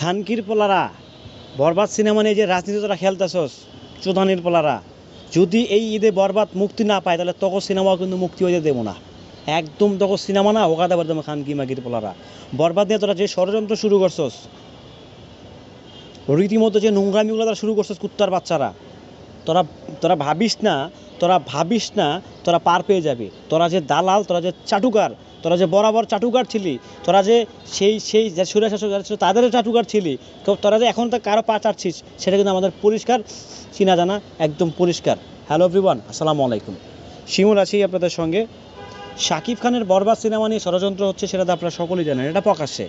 খানকির পোলারা, বরবাদ সিনেমা নিয়ে যে রাজনীতি তোরা খেলতেছস, চোদানির পোলারা, যদি এই ঈদে বরবাদ মুক্তি না পায়, তাহলে তখন সিনেমাও কিন্তু মুক্তি হয়ে দেবো না। একদম তখন সিনেমা না ওকা দেবার দেবো খানকি মাগির পোলারা। বরবাদ নিয়ে তোরা যে ষড়যন্ত্র শুরু করছস, রীতিমতো যে নোংরামিগুলো তারা শুরু করছস কুত্তার বাচ্চারা তোরা তোরা ভাবিস না, তোরা ভাবিস না তোরা পার পেয়ে যাবে। তোরা যে দালাল, তোরা যে চাটুকার, তোরা যে বরাবর চাটুকার ছিলি, তোরা যে সেই সেই যে সুরেশ শাসক যারা ছিল তাদের চাটুকার ছিলি। তো তোরা যে এখন তো কারও পা চাটছিস, সেটা কিন্তু আমাদের পরিষ্কার, চিনা জানা, একদম পরিষ্কার। হ্যালো এভরিওয়ান আসসালামু আলাইকুম। শিমুল আছি আপনাদের সঙ্গে। শাকিব খানের বরবাদ সিনেমা নিয়ে ষড়যন্ত্র হচ্ছে সেটা তো আপনারা সকলেই জানেন, এটা প্রকাশ্যে।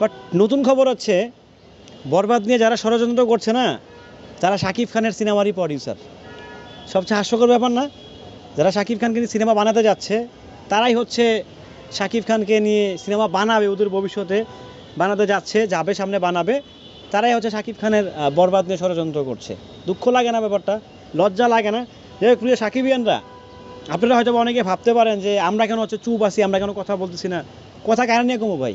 বাট নতুন খবর হচ্ছে, বরবাদ নিয়ে যারা ষড়যন্ত্র করছে না তারা শাকিব খানের সিনেমারই প্রডিউসার সবচেয়ে হাস্যকর ব্যাপার না, যারা শাকিব খানকে নিয়ে সিনেমা বানাতে যাচ্ছে, তারাই হচ্ছে শাকিব খানকে নিয়ে সিনেমা বানাবে ওদের ভবিষ্যতে, বানাতে যাচ্ছে, যাবে, সামনে বানাবে, তারাই হচ্ছে শাকিব খানের বরবাদ নিয়ে ষড়যন্ত্র করছে। দুঃখ লাগে না ব্যাপারটা, লজ্জা লাগে না। যে প্রিয় সাকিবিয়ানরা আপনারা হয়তো অনেকে ভাবতে পারেন যে আমরা কেন হচ্ছে চুপ আছি, আমরা কেন কথা বলতেছি না। কথা কেন নিয়ে কমো ভাই?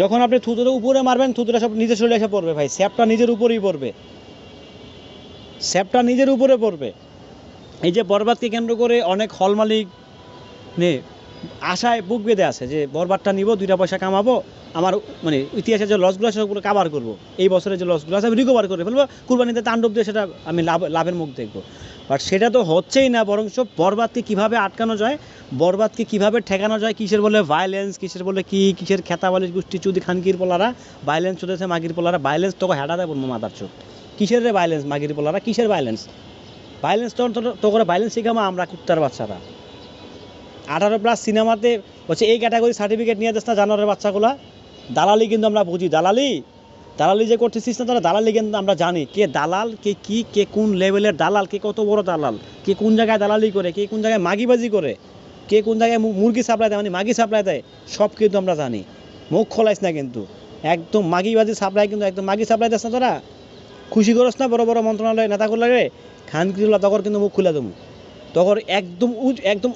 যখন আপনি থুতুটা উপরে মারবেন, থুতুটা সব নিজের শরীরে এসে পড়বে ভাই, স্যাপটা নিজের উপরেই পড়বে। স্যাপটা নিজের উপরে পড়বে। এই যে বরবাদকে কেন্দ্র করে অনেক হল মালিক নে আশায় বুক বেঁধে আছে যে বরবাদটা নিব, দুইটা পয়সা কামাবো, আমার মানে ইতিহাসে যে লসগুলো আছে সেগুলো কাভার করব। এই বছরের যে লসগুলো আছে আমি রিকভার করে ফেলব, কুরবানিতে তাণ্ডব দিয়ে সেটা আমি লাভ, লাভের মুখ দেখব। বাট সেটা তো হচ্ছেই না বরং সব বরবাদকে কীভাবে আটকানো যায়, বরবাদকে কীভাবে ঠেকানো যায়, কিসের বলে ভায়োলেন্স কিসের বলে কি, কিসের খেতাবালিশ গোষ্ঠী চুদি খানকির পোলারা ভায়োলেন্স চলেছে মাগির পোলারা ভায়োলেন্স তোকে হেঁটা দেয় বলব মাথার চোখ। কিসের রে ভায়োলেন্স মাগির পোলারা কিসের ভায়োলেন্স ভায়োলেন্স তো তো করে ভায়োলেন্স শিখামো আমরা কুত্তার বাচ্চারা। আঠারো প্লাস সিনেমাতে হচ্ছে এই ক্যাটাগরি সার্টিফিকেট নিয়ে যাস না জানোয়ারের বাচ্চাগুলা। দালালি কিন্তু আমরা বুঝি। দালালি? দালালি যে করতেছিস না তারা, দালালি কিন্তু আমরা জানি। কে দালাল, কে কি, কে কোন লেভেলের দালাল, কে কত বড় দালাল, কে কোন জায়গায় দালালি করে, কে কোন জায়গায় মাগিবাজি করে, কে কোন জায়গায় মুরগি সাপ্লাই দেয় মানে মাগি সাপ্লাই দেয়, সব কিন্তু আমরা জানি। মুখ খোলাইস না কিন্তু। একদম মাগিবাজি সাপ্লাই কিন্তু একদম মাগি সাপ্লাই দিস না তোরা? খুশি করস না, বড় বড় মন্ত্রণালয় নেতাগুলো রে খানকিগুলো তখন কিন্তু মুখ খুলে দেবো। তখন একদম উজ, একদম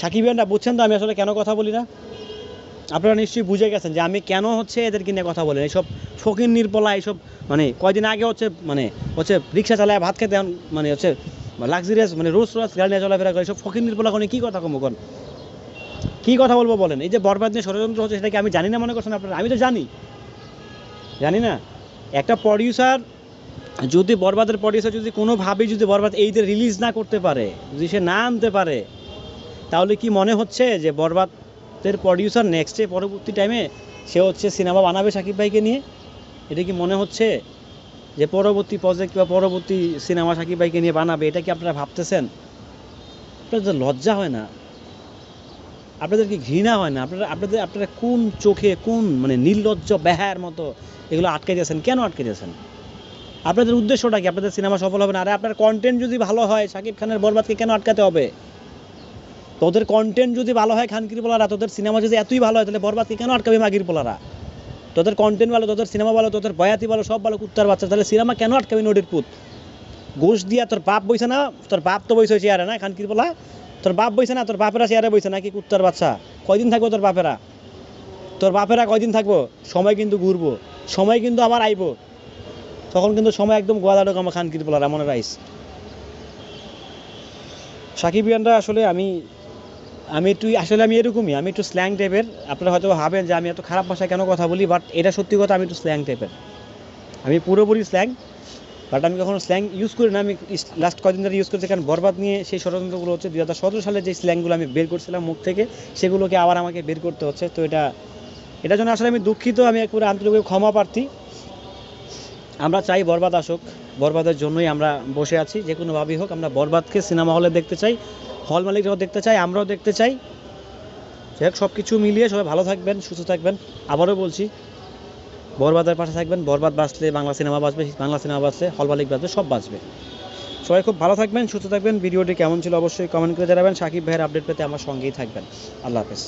সাকিবিয়ানরা বুঝছেন তো আমি আসলে কেন কথা বলি না? আপনারা নিশ্চয়ই বুঝে গেছেন যে আমি কেন হচ্ছে এদেরকে নিয়ে কথা বলি না। এইসব ফকির নির্পলা এইসব মানে কয়দিন আগে হচ্ছে মানে হচ্ছে রিক্সা চালায় ভাত খেতে মানে হচ্ছে লাক্সারিয়াস মানে রোজ রোজ গাড়ি নিয়ে চলাফেরা করে সব ফকির নির্পলা কোনো কী কথা কমো কোন? কী কথা বলব বলেন? এই যে বরবাদ নিয়ে ষড়যন্ত্র হচ্ছে সেটাকে আমি জানি না মনে করছেন আপনারা? আমি তো জানি। জানি না একটা প্রডিউসার যদি বরবাদের প্রডিউসার যদি কোনোভাবেই যদি বরবাদ এইদের রিলিজ না করতে পারে, যদি সে না আনতে পারে, তাহলে কি মনে হচ্ছে যে বরবাদের প্রডিউসার নেক্সটে পরবর্তী টাইমে সে হচ্ছে সিনেমা বানাবে সাকিব ভাইকে নিয়ে? এটা কি মনে হচ্ছে যে পরবর্তী প্রজেক্ট বা পরবর্তী সিনেমা সাকিব ভাইকে নিয়ে বানাবে? এটা কি আপনারা ভাবতেছেন? আপনাদের লজ্জা হয় না। আপনাদের কি ঘৃণা হয় না। আপনারা আপনাদের আপনারা কোন চোখে কোন মানে নির্লজ্জ ব্যাহার মতো এগুলো আটকে দিয়েছেন? কেন আটকে দিয়েছেন? আপনাদের উদ্দেশ্যটা কি? আপনাদের সিনেমা সফল হবে না? আরে আপনার কন্টেন্ট যদি ভালো হয়, সাকিব খানের বরবাদকে কেন আটকাতে হবে? তোদের কন্টেন্ট যদি ভালো হয় খানকির পোলারা, তোদের সিনেমা যদি এতই ভালো হয়, তাহলে বরবাদকে কেন আটকাবে মাগির পোলারা? তোদের কন্টেন্ট ভালো, তোদের সিনেমা ভালো, তোদের বয়াতি ভালো, সব ভালো, কুত্তার বাচ্চা, তাহলে সিনেমা কেন আটকাবি নদীর পুত ঘুষ দিয়া তোর বাপ বইছে না? তোর বাপ তো বইছে চেয়ারে, না খানকির পোলা? তোর বাপ বইছে না, তোর বাপেরা চেয়ারে বইছে নাকি কুত্তার বাচ্চা? কয়দিন থাকব তোর বাপেরা? তোর বাপেরা কয়দিন থাকব? সময় কিন্তু ঘুরবো, সময় কিন্তু আবার আইবো। তখন কিন্তু সময় একদম গোয়াদা ঢোক আমার খানকির পোলারা মনে রাইস। সাকিবিয়ানরা আসলে আমি আমি একটু, আসলে আমি এরকমই, আমি একটু স্ল্যাং টাইপের আপনারা হয়তো ভাবেন যে আমি এত খারাপ ভাষায় কেন কথা বলি বাট এটা সত্যি কথা, আমি একটু স্ল্যাং টাইপের আমি পুরোপুরি স্ল্যাং বাট আমি কখনো স্ল্যাং ইউজ করি না, আমি লাস্ট কদিন ধরে ইউজ করছি, কারণ বরবাদ নিয়ে সেই ষড়যন্ত্রগুলো হচ্ছে দু হাজার সতেরো সালে যে স্ল্যাংগুলো আমি বের করছিলাম মুখ থেকে, সেগুলোকে আবার আমাকে বের করতে হচ্ছে। তো এটা এটার জন্য আসলে আমি দুঃখিত, আমি একবারে আন্তরিক ক্ষমা প্রার্থী। আমরা চাই বরবাদ আসুক, বরবাদের জন্যই আমরা বসে আছি, যে কোনোভাবেই হোক, আমরা বরবাদকে সিনেমা হলে দেখতে চাই, হল মালিকরাও দেখতে চাই, আমরাও দেখতে চাই। যাই সব কিছু মিলিয়ে সবাই ভালো থাকবেন, সুস্থ থাকবেন। আবারও বলছি বরবাদের পাশে থাকবেন, বরবাদ বাঁচলে বাংলা সিনেমা বাঁচবে, বাংলা সিনেমা বাঁচলে হলবালিক বাঁচবে, সব বাঁচবে। সবাই খুব ভালো থাকবেন, সুস্থ থাকবেন, ভিডিওটি কেমন ছিল অবশ্যই কমেন্ট করে জানাবেন। সাকিব ভাইয়ের আপডেট পেতে আমার সঙ্গেই থাকবেন। আল্লাহ হাফেজ।